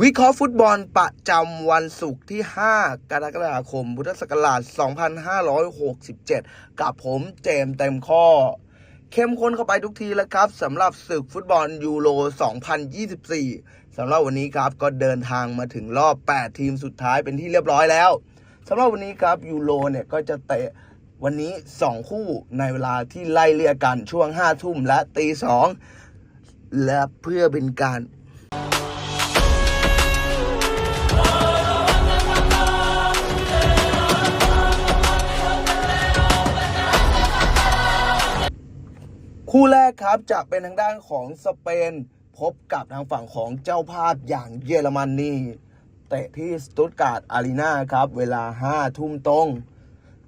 วิเคราะห์ฟุตบอลประจำวันศุกร์ที่ 5 กรกฎาคม พุทธศักราช 2567 กับผมเจมส์เต็มข้อ เข้มข้นเข้าไปทุกทีแล้วครับสำหรับศึกฟุตบอลยูโร 2024 สำหรับวันนี้ครับก็เดินทางมาถึงรอบ 8 ทีมสุดท้ายเป็นที่เรียบร้อยแล้วสำหรับวันนี้ครับยูโรเนี่ยก็จะเตะวันนี้ 2 คู่ในเวลาที่ไล่เลี่ยกันช่วง 5 ทุ่มและตี 2 และเพื่อเป็นการ คู่แรกครับจะเป็นทางด้านของสเปน พบกับทางฝั่งของเจ้าภาพอย่างเยอรมนนีเตะที่สตุตการ์ดอารีนาครับ เวลา 5 ทุ่มตรง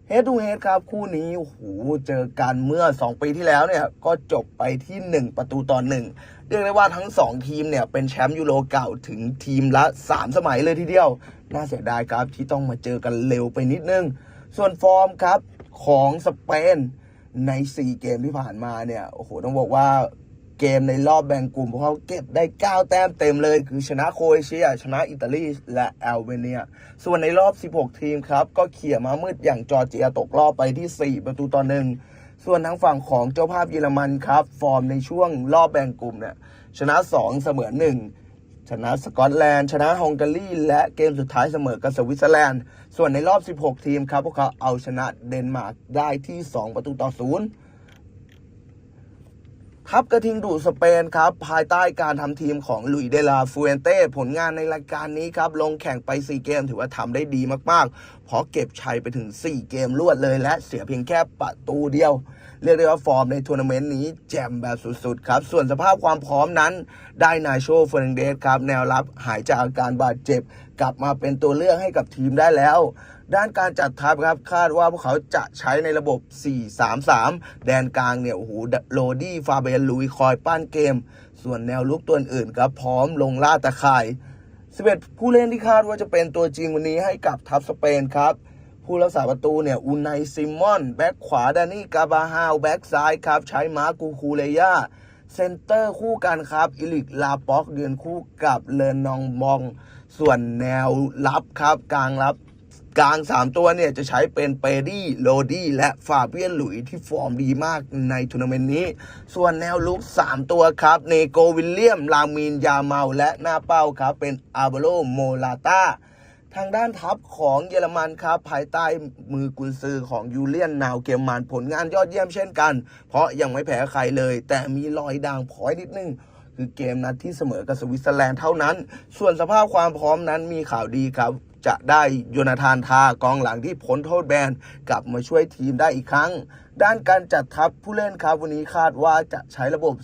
เฮดทูเฮดครับ คู่นี้โอ้โหเจอกันเมื่อ 2 ปีที่แล้วเนี่ยก็จบไปที่ 1 ประตูต่อหนึ่งเรียกได้ว่าทั้ง 2 ทีมเนี่ยเป็นแชมป์ยูโรเก่าถึงทีมละ 3 สมัยเลยทีเดียว น่าเสียดายครับที่ต้องมาเจอกันเร็วไปนิดนึง ส่วนฟอร์มครับของสเปน ใน 4 เกมที่ผ่านมาเนี่ย โอ้โห ต้องบอกว่าเกมในรอบแบ่งกลุ่มพวกเขาเก็บได้ 9 แต้มเต็มเลย คือชนะโครเอเชีย ชนะอิตาลี และแอลเบเนีย ส่วนในรอบ 16 ทีมครับ ก็เขี่ยมามืดอย่างจอร์เจียตกรอบไปที่ 4 ประตูต่อหนึ่งส่วนทางฝั่งของเจ้าภาพเยอรมันครับ ฟอร์มในช่วงรอบแบ่งกลุ่มเนี่ยชนะ 2 เสมอ1 ชนะสกอตแลนด์ ชนะฮังการีและเกมสุดท้ายเสมอกับสวิตเซอร์แลนด์ ส่วนในรอบ 16 ทีมครับ พวกเขาเอาชนะเดนมาร์กได้ที่ 2 ประตูต่อศูนย์ ทัพกระทิงดูสเปนครับ ภายใต้การทำทีมของลุยเดลาฟูเอนเต้ผลงานในรายการนี้ครับ ลงแข่งไป 4 เกมถือว่าทำได้ดีมากๆ เพราะเก็บชัยไปถึง 4 เกมรวดเลยและเสียเพียงแค่ประตูเดียว เรียกได้ว่าฟอร์มในทัวร์นาเมนต์นี้แจ่มแบบสุดๆ ครับ ส่วนสภาพความพร้อมนั้น ได้นายโชเฟอร์นันเดสครับ แนวรับหายจากอาการบาดเจ็บ กลับมาเป็นตัวเลือกให้กับทีมได้แล้ว ด้านการจัดทัพครับคาดว่าพวกเขาจะใช้ในระบบ 4-3-3 แดนกลางเนี่ยโอ้โหโรดี้ฟาเบนลุยคอยปั้นเกม ส่วนแนวลุกตัวอื่นครับพร้อมลงล่าตะข่าย11ผู้เล่นที่คาดว่าจะเป็นตัวจริงวันนี้ให้กับทัพสเปนครับผู้รักษาประตูเนี่ยอุนไนซิมอน แบ็คขวาดานี่กาบาฮาวแบ็คซ้ายครับ ใช้มาร์กูคูเลยาเซนเตอร์คู่กันครับ อิลิกลาป็อกเดือนคู่กับเลนนองมอง ส่วนแนวรับครับกลางรับกลาง 3 ตัวเนี่ยจะใช้เป็นเปดี้โรดี้และฟาเบียนหลุยที่ฟอร์มดีมากในทัวร์นาเมนต์นี้ ส่วนแนวลุก 3 ตัวครับ เนโกวิลเลียม ลามีนยาเมาและหน้าเป้าครับ เป็นอาเบโลโมลาตาทางด้านทัพของเยอรมันครับ ภายใต้มือกุนซือของยูเลียนนาวเกมมันผลงานยอดเยี่ยมเช่นกัน เพราะยังไม่แพ้ใครเลย แต่มีรอยด่างพ้อยนิดนึง คือเกมนัดที่เสมอกับสวิตเซอร์แลนด์เท่านั้น ส่วนสภาพความพร้อมนั้นมีข่าวดีครับจะได้โยนาธานทากองหลังที่พ้นโทษแบนกลับมาช่วยทีมได้อีกครั้ง ด้านการจัดทัพผู้เล่นครับวันนี้คาดว่าจะใช้ระบบ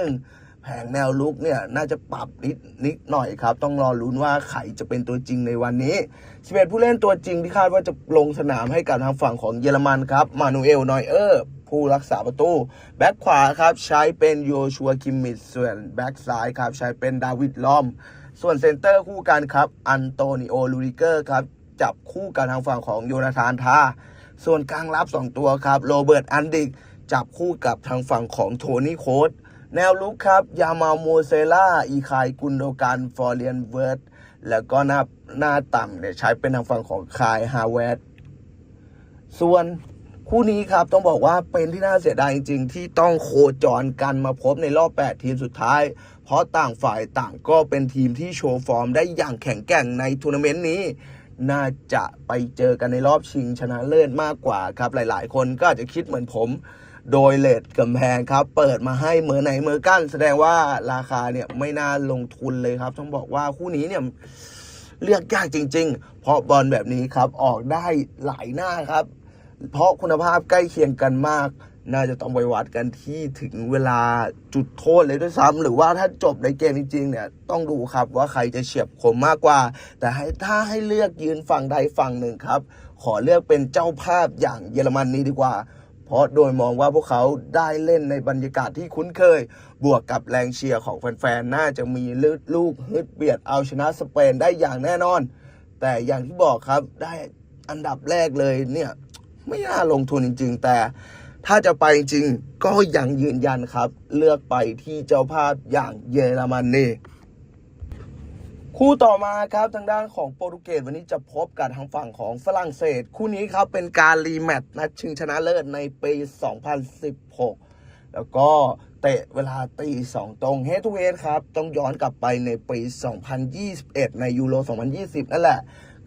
4-2-3-1 แผงแนวลุกเนี่ยน่าจะปรับนิดนิดหน่อยครับ ต้องรอลุ้นว่าใครจะเป็นตัวจริงในวันนี้11ผู้เล่นตัวจริงที่คาดว่าจะลงสนามให้กับทางฝั่งของเยอรมันครับ มานูเอลนอยเออร์ ผู้รักษาประตู แบ็คขวาครับใช้เป็นโยชัวคิมมิดส่วนแบ็คซ้ายครับใช้เป็นดาวิดลอม ส่วนเซนเตอร์คู่กันครับอันโตนิโอลูริเกอร์ครับจับคู่กันทางฝั่งของโยนาธานทาส่วนกลางรับ 2 ตัวครับโรเบิร์ตอันดิก จับคู่กับทางฝั่งของโทนี่โคดแนวลุกครับ ยามาโมเซล่า อีคายกุนโดกันฟอร์เรียนเวิร์ดแล้วก็หน้าหน้าต่ำเนี่ยใช้เป็นทางฝั่งของคายฮาวเวดส่วน คู่นี้ครับต้องบอกว่าเป็นที่น่าเสียดายจริง ๆ ที่ต้องโคจรกันมาพบในรอบ 8 ทีมสุดท้าย เพราะต่างฝ่ายต่างก็เป็นทีมที่โชว์ฟอร์มได้อย่างแข็งแกร่งในทัวร์นาเมนต์นี้ น่าจะไปเจอกันในรอบชิงชนะเลิศมากกว่าครับ หลายๆ คนก็อาจจะคิดเหมือนผม โดยเลทกำแพงครับ เปิดมาให้เหมือไหนเหมือกั้น แสดงว่าราคาเนี่ยไม่น่าลงทุนเลยครับ ต้องบอกว่าคู่นี้เนี่ยเลือกยากจริง ๆ เพราะบอลแบบนี้ครับออกได้หลายหน้าครับ เพราะคุณภาพใกล้เคียงกันมาก น่าจะต้องไปวัดกันที่ถึงเวลาจุดโทษเลยด้วยซ้ำหรือว่าถ้าจบในเกมจริงๆเนี่ยต้องดูครับว่าใครจะเฉียบคมมากกว่า แต่ให้ถ้าให้เลือกยืนฝั่งใดฝั่งหนึ่งครับ ขอเลือกเป็นเจ้าภาพอย่างเยอรมันนี้ดีกว่าเพราะโดยมองว่าพวกเขาได้เล่นในบรรยากาศที่คุ้นเคย บวกกับแรงเชียร์ของแฟนๆ น่าจะมีลืดลูกฮึดเบียดเอาชนะสเปนได้อย่างแน่นอน แต่อย่างที่บอกครับได้อันดับแรกเลยเนี่ย ไม่น่าลงทุนจริง ๆ แต่ถ้าจะไปจริงก็ยังยืนยันครับ เลือกไปที่เจ้าภาพอย่างเยอรมันนี่คู่ต่อมาครับทางด้านของโปรตุเกสวันนี้จะพบกับทางฝั่งของฝรั่งเศส คู่นี้ครับเป็นการรีแมตช์นัดชิงชนะเลิศในปี 2016 แล้วก็เตะเวลาตีสองตรงเฮทูเฮดครับ ต้องย้อนกลับไปในปี 2021 ในยูโร 2020 นั่นแหละ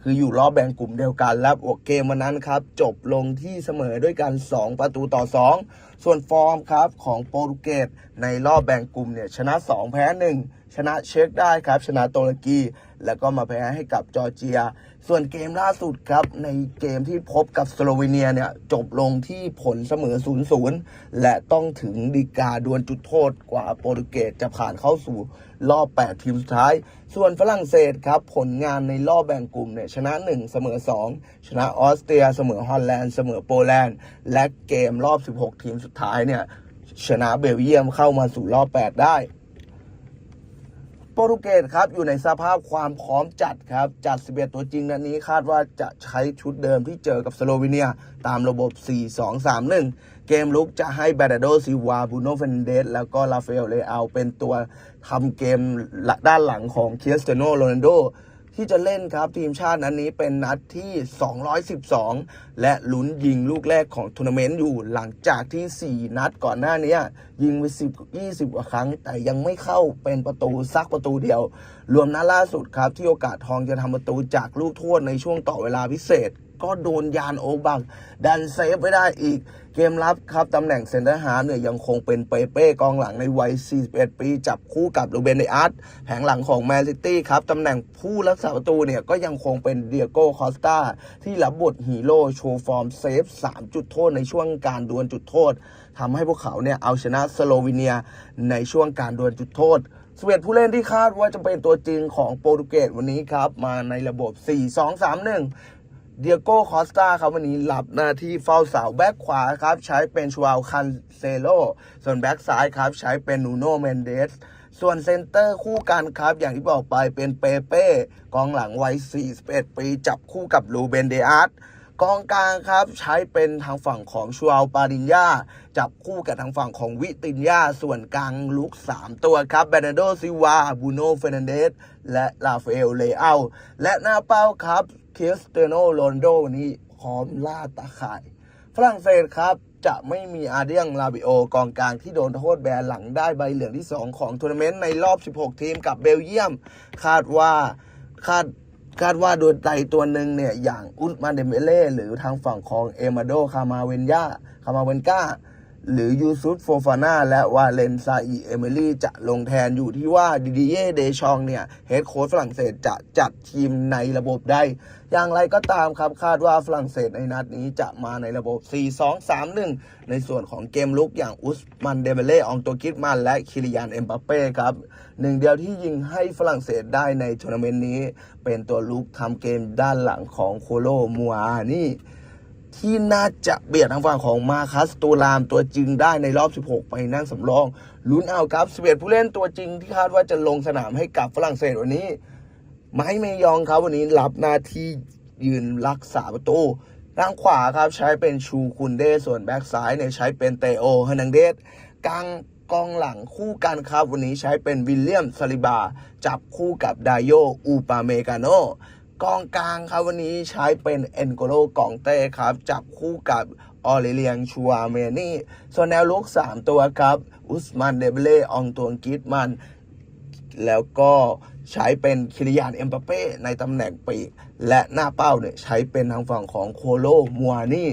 คืออยู่รอบแบ่งกลุ่มเดียวกันและบวกเกมวันนั้นครับจบลงที่เสมอด้วยกัน 2 ประตูต่อ 2 ส่วนฟอร์มครับของโปรตุเกสในรอบแบ่งกลุ่มเนี่ยชนะ 2 แพ้ 1 ชนะเช็กได้ครับ ชนะตุรกีแล้วก็มาแพ้ให้กับจอร์เจีย ส่วนเกมล่าสุดครับ ในเกมที่พบกับสโลวีเนียเนี่ยจบลงที่ผลเสมอ 0-0 และต้องถึงดีกาดวลจุดโทษกว่าโปรตุเกสจะผ่านเข้าสู่รอบ 8 ทีมสุดท้าย ส่วนฝรั่งเศสครับ ผลงานในรอบแบ่งกลุ่มเนี่ยชนะ 1 เสมอ 2 ชนะออสเตรีย เสมอฮอลแลนด์เสมอโปแลนด์ และเกมรอบ 16 ทีมสุดท้ายเนี่ยชนะเบลเยียมเข้ามาสู่รอบ 8 ได้ ปรตุเกสครับอยู่ในสภาพความพร้อมจัดครับ จัด 11 ตัวจริงนัดนี้คาดว่าจะใช้ชุดเดิมที่เจอกับสโลวีเนีย ตามระบบ 4-2-3-1 เกมลุกจะให้แบดโดซิวาบูโนเฟนเดสแล้วก็ลาเฟลเลอาเป็นตัวทำเกมด้านหลังของเคียสเตโนโรนันโด ที่จะเล่นครับทีมชาตินั้นนี้เป็นนัดที่ 212 และลุ้นยิงลูกแรกของทัวร์นาเมนต์อยู่หลังจากที่ 4 นัดก่อนหน้านี้ยิงไป10 20 กว่าครั้ง แต่ยังไม่เข้าเป็นประตูซักประตูเดียว รวมนัดล่าสุดครับที่โอกาสทองจะทำประตูจากลูกโทษในช่วงต่อเวลาพิเศษ ก็โดนยานโอบัง ดันเซฟไว้ได้อีก เกมรับครับตำแหน่งเซนเตอร์ฮาร์เนี่ยยังคงเป็นเปเป้กองหลังในวัย 41 ปี จับคู่กับลูเบนเดอาร์ตแผงหลังของแมนซิตี้ครับตำแหน่งผู้รักษาประตูเนี่ยก็ยังคงเป็นเดียโก้คอสตาที่รับบทฮีโร่โชว์ฟอร์มเซฟ 3 จุดโทษในช่วงการดวลจุดโทษทำให้พวกเขาเนี่ยเอาชนะสโลวีเนียในช่วงการดวลจุดโทษสเวตผู้เล่นที่คาดว่าจะเป็นตัวจริงของโปรตุเกสวันนี้ครับ มาในระบบ 4-2-3-1 เดียโก้คอสตาครับวันนี้รับหน้าที่เฝ้าเสาแบ็กขวาครับ ใช้เป็นชวาลคันเซโลส่วนแบ็กซ้ายครับ ใช้เป็นนูโนเมนเดสส่วนเซนเตอร์คู่กันครับ อย่างที่บอกไปเป็นเปเป้กองหลังวัย 41 ปี จับคู่กับลูเบนเดอาร์ตกองกลางครับใช้เป็นทางฝั่งของชัวลปาดินยาจับคู่กับทางฝั่งของวิตินยาส่วนกลางลุก 3 ตัวครับเบรนโดซิวาบูโนเฟรนเดสและลาฟเอลเลอาและหน้าเป้าครับ เคียสเตโนโรนโดวันนี้พร้อมล่าตาข่าย ฝรั่งเศสครับ จะไม่มีอาเดียงลาบิโอกองกลางที่โดนโทษแบนหลังได้ใบเหลืองที่ 2 ของทัวร์นาเมนต์ในรอบ 16 ทีมกับเบลเยียม คาดว่าคาดคาดว่าโดนไตตัวหนึ่งเนี่ย อย่างอุสมาเดเมเล่หรือทางฝั่งของเอมาโดคามาเวนยาคามาเวนกา หรือยูซุฟโฟฟาน่าและวาเลนซาอีเอเมิลี่จะลงแทนอยู่ที่ว่าดิดิเย่เดชองเนี่ยเฮดโค้ชฝรั่งเศสจะจัดทีมในระบบได้ อย่างไรก็ตามครับคาดว่าฝรั่งเศสในนัดนี้จะมาในระบบ 4-2-3-1 ในส่วนของเกมลุกอย่างอุสมันเดเบเล่อองโตกิดมันและคิริยานเอ็มบัปเป้ครับหนึ่งเดียวที่ยิงให้ฝรั่งเศสได้ในทัวร์นาเมนต์นี้ เป็นตัวลุกทำเกมด้านหลังของโคโลมัวนี่ ที่น่าจะเบียดทางฝั่งของมาคัสตูรามตัวจริงได้ในรอบ 16 ไปนั่งสำรองลุ้นเอาครับสเวตผู้เล่นตัวจริงที่คาดว่าจะลงสนามให้กับฝรั่งเศสวันนี้ ไม้เมยองครับวันนี้รับหน้าที่ยืนรักษาประตูด้านขวาครับใช้เป็นชูคุนเดส่วนแบ็กซ้ายเนี่ยใช้เป็นเตโอเฮนังเดสกลางกองหลังคู่กันครับ วันนี้ใช้เป็นวิลเลียมซาลิบา จับคู่กับไดโยอูปาเมกาโน กองกลางครับวันนี้ใช้เป็นเอ็นโกโลกองเต้ครับ จับคู่กับออเรเลียงชัวเมนี่ ส่วนแนวลุก3 ตัวครับ อุสมันเดเบเล่องตวงกิตมัน แล้วก็ใช้เป็นคิริยานเอ็มบัปเป้ในตำแหน่งปีก และหน้าเป้าเนี่ยใช้เป็นทางฝั่งของโคโลมัวนี่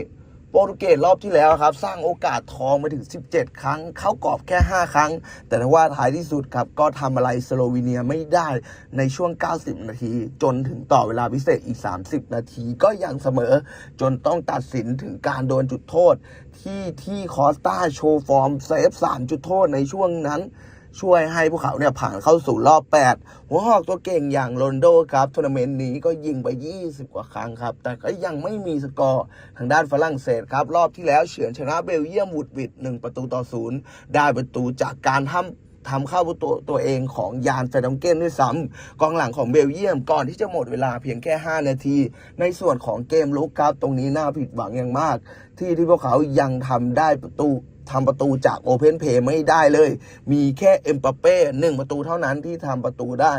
ปรตุเกสรอบที่แล้วครับสร้างโอกาสทองไปถึง 17 ครั้ง เข้ากรอบแค่ 5 ครั้ง แต่ว่าท้ายที่สุดครับก็ทำอะไรสโลวีเนียไม่ได้ในช่วง 90 นาที จนถึงต่อเวลาพิเศษอีก 30 นาทีก็ยังเสมอ จนต้องตัดสินถึงการโดนจุดโทษ ที่ที่คอสตาโชว์ฟอร์มเซฟ3จุดโทษในช่วงนั้น ช่วยให้พวกเขาเนี่ยผ่านเข้าสู่รอบ 8 หัวหอกตัวเก่งอย่างโรนโดครับทัวร์นาเมนต์นี้ก็ยิงไป 20 กว่าครั้งครับ แต่ก็ยังไม่มีสกอร์ทางด้านฝรั่งเศสครับ รอบที่แล้วเฉือนชนะเบลเยียมวุดวิด1ประตูต่อศูนย์ได้ประตูจากการทำ ทำเข้าประตูตัวเองของยานแฟดองเกนด้วยซ้ำกองหลังของเบลเยียมก่อนที่จะหมดเวลาเพียงแค่ 5 นาที ในส่วนของเกมลุกครับ ตรงนี้น่าผิดหวังอย่างมาก ที่ที่พวกเขายังทำได้ประตูทำประตูจากโอเพนเพย์ไม่ได้เลย มีแค่เอ็มปาเป้หนึ่งประตูเท่านั้นที่ทำประตูได้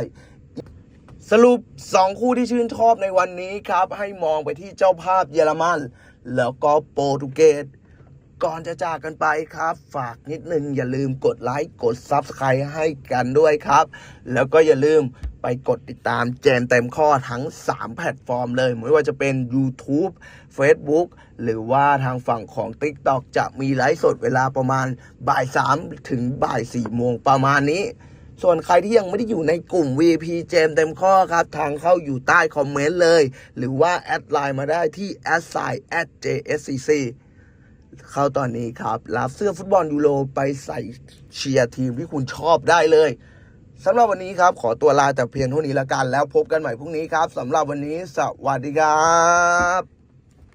สรุป 2 คู่ที่ชื่นชอบในวันนี้ครับ ให้มองไปที่เจ้าภาพเยอรมัน แล้วก็โปรตุเกส ก่อนจะจากกันไปครับ ฝากนิดนึงอย่าลืมกดไลค์กด Subscribe ให้กันด้วยครับ แล้วก็อย่าลืมไปกดติดตามเจนเต็มข้อทั้ง 3 แพลตฟอร์มเลย ไม่ว่าจะเป็น YouTube Facebook หรือว่าทางฝั่งของ TikTok จะมีไลฟ์สดเวลาประมาณบ่าย 3 ถึงบ่าย4โมงประมาณนี้ ส่วนใครที่ยังไม่ได้อยู่ในกลุ่ม VP เจมเต็มข้อครับ ทางเข้าอยู่ใต้คอมเมนต์เลย หรือว่าแอดไลน์มาได้ที่ a s s i @jscc เข้าตอนนี้ครับ รับเสื้อฟุตบอลยูโรไปใส่เชียร์ทีมที่คุณชอบได้เลยสำหรับวันนี้ครับ ขอตัวลาแต่เพียงเท่านี้ละกัน แล้วพบกันใหม่พรุ่งนี้ครับสำหรับวันนี้ สวัสดีครับ